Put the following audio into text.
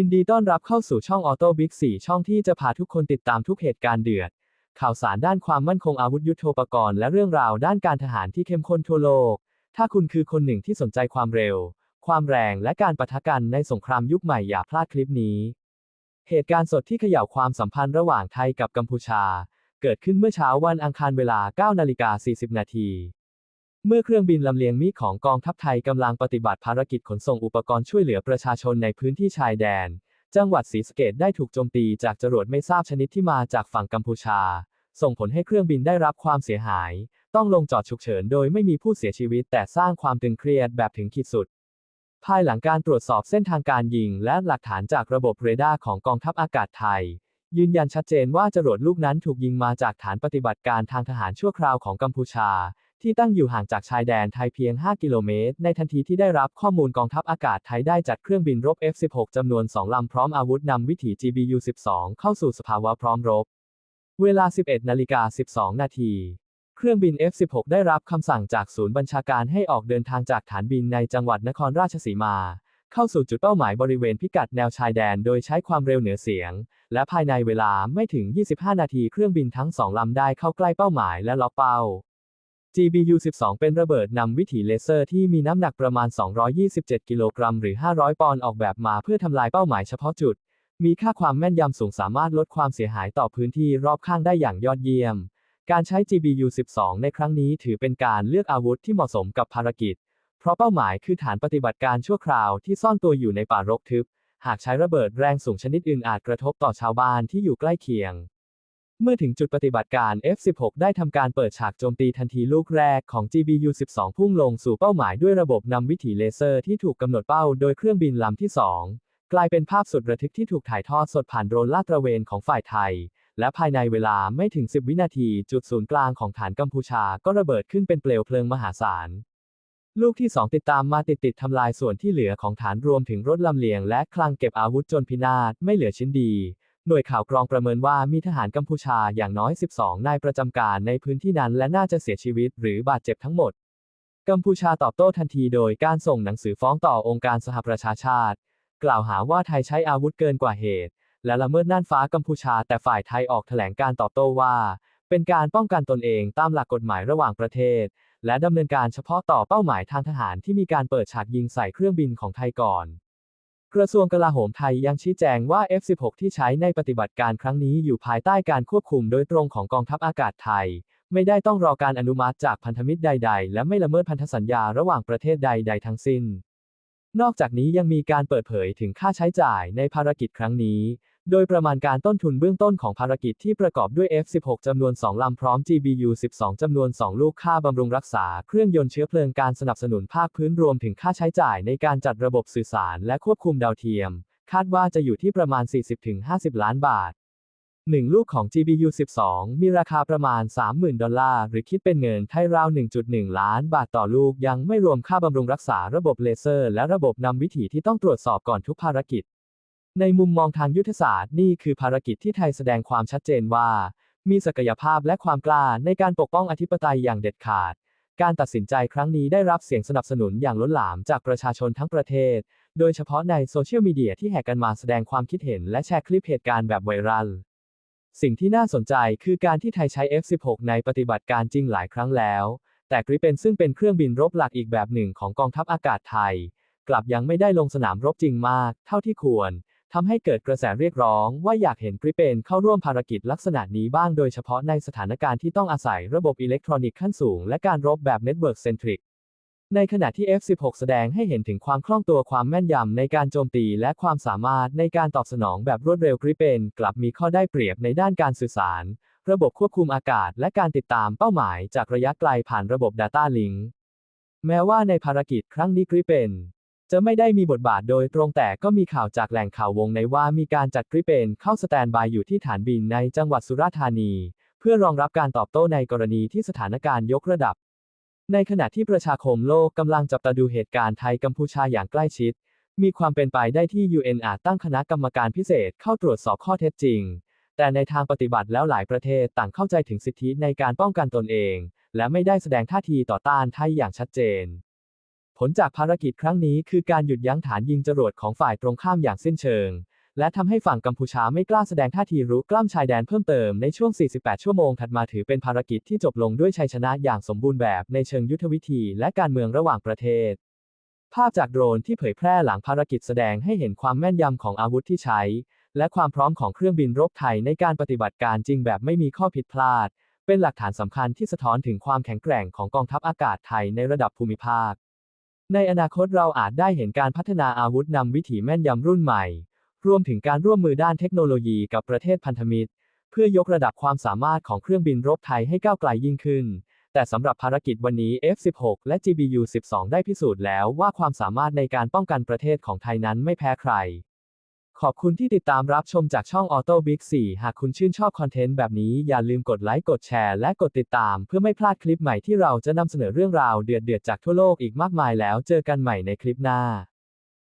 ยินดีต้อนรับเข้าสู่ช่องออโต้บิ๊ก4ช่องที่จะพาทุกคนติดตามทุกเหตุการณ์เดือด ข่าวสารด้านความมั่นคงอาวุธยุโทโธปกรณ์และเรื่องราวด้านการทหารที่เข้มข้นทั่วโลก ถ้าคุณคือคนหนึ่งที่สนใจความเร็ว ความแรงและการปะทะกันในสงครามยุคใหม่อย่าพลาดคลิปนี้ เหตุการณ์สดที่เขย่าวความสัมพันธ์ระหว่างไทยกับกัมพูชา เกิดขึ้นเมื่อเช้าวันอังคารเวลา9นาฬิกา40นาที เมื่อเครื่องบินลำเลียงมีของกองทัพไทยกำลังปฏิบัติภารกิจขนส่งอุปกรณ์ช่วยเหลือประชาชนในพื้นที่ชายแดน จังหวัดศรีสะเกษได้ถูกโจมตีจากจรวดไม่ทราบชนิดที่มาจากฝั่งกัมพูชา ส่งผลให้เครื่องบินได้รับความเสียหาย ต้องลงจอดฉุกเฉินโดยไม่มีผู้เสียชีวิต แต่สร้างความตึงเครียดแบบถึงขีดสุด ภายหลังการตรวจสอบเส้นทางการยิง และหลักฐานจากระบบเรดาร์ของกองทัพอากาศไทย ยืนยันชัดเจนว่าจรวดลูกนั้นถูกยิงมาจากฐานปฏิบัติการทางทหารชั่วคราวของกัมพูชา ที่ตั้งอยู่ห่างจากชายแดนไทยเพียง 5 กิโลเมตร ในทันทีที่ได้รับข้อมูลกองทัพอากาศไทยได้จัดเครื่องบินรบ F-16 จำนวน 2 ลำพร้อมอาวุธนำวิถี GBU-12 เข้าสู่สภาวะพร้อมรบ เวลา 11 นาฬิกา 12 นาทีเครื่องบิน F-16 ได้รับคำสั่งจากศูนย์บัญชาการให้ออกเดินทางจากฐานบินในจังหวัดนครราชสีมา เข้าสู่จุดเป้าหมายบริเวณพิกัดแนวชายแดนโดยใช้ความเร็วเหนือเสียง และภายในเวลาไม่ถึง 25 นาทีเครื่องบินทั้งสองลำได้เข้าใกล้เป้าหมายและล็อกเป้า GBU-12 เป็นระเบิดนำวิถีเลเซอร์ที่มีน้ำหนักประมาณ 227 กิโลกรัมหรือ 500 ปอนด์ออกแบบมาเพื่อทำลายเป้าหมายเฉพาะจุด มีค่าความแม่นยำสูงสามารถลดความเสียหายต่อพื้นที่รอบข้างได้อย่างยอดเยี่ยม การใช้ GBU-12 ในครั้งนี้ถือเป็นการเลือกอาวุธที่เหมาะสมกับภารกิจ เพราะเป้าหมายคือฐานปฏิบัติการชั่วคราวที่ซ่อนตัวอยู่ในป่ารกทึบ หากใช้ระเบิดแรงสูงชนิดอื่นอาจกระทบต่อชาวบ้านที่อยู่ใกล้เคียง เมื่อถึงจุดปฏิบัติการ F-16 ได้ทำการเปิดฉากโจมตีทันทีลูกแรกของ GBU-12 พุ่งลงสู่เป้าหมายด้วยระบบนำวิถีเลเซอร์ที่ถูกกำหนดเป้าโดยเครื่องบินลำที่ 2 กลายเป็นภาพสุดระทึกที่ถูกถ่ายทอดสดผ่านโดรนลาดตระเวนของฝ่ายไทย และภายในเวลาไม่ถึง 10 วินาที จุดศูนย์กลางของฐานกัมพูชาก็ระเบิดขึ้นเป็นเปลวเพลิงมหาศาลลูกที่ 2 ติดตามมาติดติดทำลายส่วนที่เหลือของฐานรวมถึงรถลำเลียงและคลังเก็บอาวุธจนพินาศไม่เหลือชิ้นดี หน่วยข่าวกรองประเมินว่ามีทหารกัมพูชาอย่างน้อย 12 นายประจำการในพื้นที่นั้นและน่าจะเสียชีวิตหรือบาดเจ็บทั้งหมด กัมพูชาตอบโต้ทันทีโดยการส่งหนังสือฟ้องต่อองค์การสหประชาชาติ กล่าวหาว่าไทยใช้อาวุธเกินกว่าเหตุ และละเมิดน่านฟ้ากัมพูชา แต่ฝ่ายไทยออกแถลงการตอบโต้ว่า เป็นการป้องกันตนเองตามหลักกฎหมายระหว่างประเทศ และดำเนินการเฉพาะต่อเป้าหมายทางทหารที่มีการเปิดฉากยิงใส่เครื่องบินของไทยก่อน กระทรวงกลาโหมไทยยังชี้แจงว่า F-16 ที่ใช้ในปฏิบัติการครั้งนี้อยู่ภายใต้การควบคุมโดยตรงของกองทัพอากาศไทย ไม่ได้ต้องรอการอนุมัติจากพันธมิตรใด ๆ และไม่ละเมิดพันธสัญญาระหว่างประเทศใด ๆ ทั้งสิ้น นอกจากนี้ยังมีการเปิดเผยถึงค่าใช้จ่ายในภารกิจครั้งนี้ โดยประมาณการต้นทุนเบื้องต้นของภารกิจที่ประกอบด้วย F-16 จำนวน 2 ลำพร้อม GBU-12 จำนวน 2 ลูกค่าบำรุงรักษา เครื่องยนต์เชื้อเพลิงการสนับสนุนภาคพื้นรวมถึงค่าใช้จ่ายในการจัดระบบสื่อสารและควบคุมดาวเทียม คาดว่าจะอยู่ที่ประมาณ 40-50 ล้านบาท 1 ลูกของ GBU-12 มีราคาประมาณ 30,000 ดอลลาร์ หรือคิดเป็นเงินไทยราว 1.1 ล้านบาทต่อลูก ยังไม่รวมค่าบำรุงรักษาระบบเลเซอร์ และระบบนำวิถีที่ต้องตรวจสอบก่อนทุกภารกิจ ในมุมมองทางยุทธศาสตร์นี่คือภารกิจที่ไทยแสดงความชัดเจนว่า มีศักยภาพและความกล้าในการปกป้องอธิปไตยอย่างเด็ดขาด การตัดสินใจครั้งนี้ได้รับเสียงสนับสนุนอย่างล้นหลามจากประชาชนทั้งประเทศ โดยเฉพาะในโซเชียลมีเดียที่แห่กันมาแสดงความคิดเห็นและแชร์คลิปเหตุการณ์แบบไวรัล สิ่งที่น่าสนใจคือการที่ไทยใช้ F-16 ในปฏิบัติการจริงหลายครั้งแล้ว แต่กริเป็นซึ่งเป็นเครื่องบินรบหลักอีกแบบหนึ่งของกองทัพอากาศไทย กลับยังไม่ได้ลงสนามรบจริงมาก เท่าที่ควร ทำให้เกิดกระแสเรียกร้องว่าอยากเห็นกริเปนเข้าร่วมภารกิจลักษณะนี้บ้างโดยเฉพาะในสถานการณ์ที่ต้องอาศัยระบบอิเล็กทรอนิกส์ขั้นสูง และการรบแบบเน็ตเวิร์กเซนทริกในขณะที่ F-16 แสดงให้เห็นถึงความคล่องตัวความแม่นยำในการโจมตีและความสามารถในการตอบสนองแบบรวดเร็วกริเปนกลับมีข้อได้เปรียบในด้านการสื่อสาร ระบบควบคุมอากาศ และการติดตามเป้าหมายจากระยะไกลผ่านระบบ Data Link แม้ว่าในภารกิจครั้งนี้กริเปน จะไม่ได้มีบทบาทโดยตรงแต่ก็มีข่าวจากแหล่งข่าววงในว่ามีการจัดกริปเปนเข้าสแตนบายอยู่ที่ฐานบินในจังหวัดสุราษฎร์ธานี เพื่อรองรับการตอบโต้ในกรณีที่สถานการณ์ยกระดับ ในขณะที่ประชาคมโลกกำลังจับตาดูเหตุการณ์ไทยกัมพูชาอย่างใกล้ชิด มีความเป็นไปได้ที่ UN อาจตั้งคณะกรรมการพิเศษเข้าตรวจสอบข้อเท็จจริง แต่ในทางปฏิบัติแล้วหลายประเทศต่างเข้าใจถึงสิทธิในการป้องกันตนเอง และไม่ได้แสดงท่าทีต่อต้านไทยอย่างชัดเจน ผลจากภารกิจครั้งนี้คือการหยุดยั้งฐานยิงจรวดของฝ่ายตรงข้ามอย่างสิ้นเชิง และทำให้ฝั่งกัมพูชาไม่กล้าแสดงท่าทีรุกล้ำชายแดนเพิ่มเติมในช่วง 48 ชั่วโมงถัดมาถือเป็นภารกิจที่จบลงด้วยชัยชนะอย่างสมบูรณ์แบบในเชิงยุทธวิธีและการเมืองระหว่างประเทศ ภาพจากโดรนที่เผยแพร่หลังภารกิจแสดงให้เห็นความแม่นยำของอาวุธที่ใช้ และความพร้อมของเครื่องบินรบไทยในการปฏิบัติการจริงแบบไม่มีข้อผิดพลาด เป็นหลักฐานสำคัญที่สะท้อนถึงความแข็งแกร่งของกองทัพอากาศไทยในระดับภูมิภาค ในอนาคตเราอาจได้เห็นการพัฒนาอาวุธนำวิถีแม่นยำรุ่นใหม่ รวมถึงการร่วมมือด้านเทคโนโลยีกับประเทศพันธมิตร เพื่อยกระดับความสามารถของเครื่องบินรบไทยให้ก้าวไกลยิ่งขึ้น แต่สำหรับภารกิจวันนี้ F-16 และ GBU-12 ได้พิสูจน์แล้วว่าความสามารถในการป้องกันประเทศของไทยนั้นไม่แพ้ใคร ขอบคุณที่ติดตามรับชมจากช่อง Auto Big 4 หากคุณชื่นชอบคอนเทนต์แบบนี้อย่าลืมกดไลค์ กดแชร์ และกดติดตาม เพื่อไม่พลาดคลิปใหม่ที่เราจะนำเสนอเรื่องราวเดือดๆจากทั่วโลกอีกมากมายแล้วเจอกันใหม่ในคลิปหน้า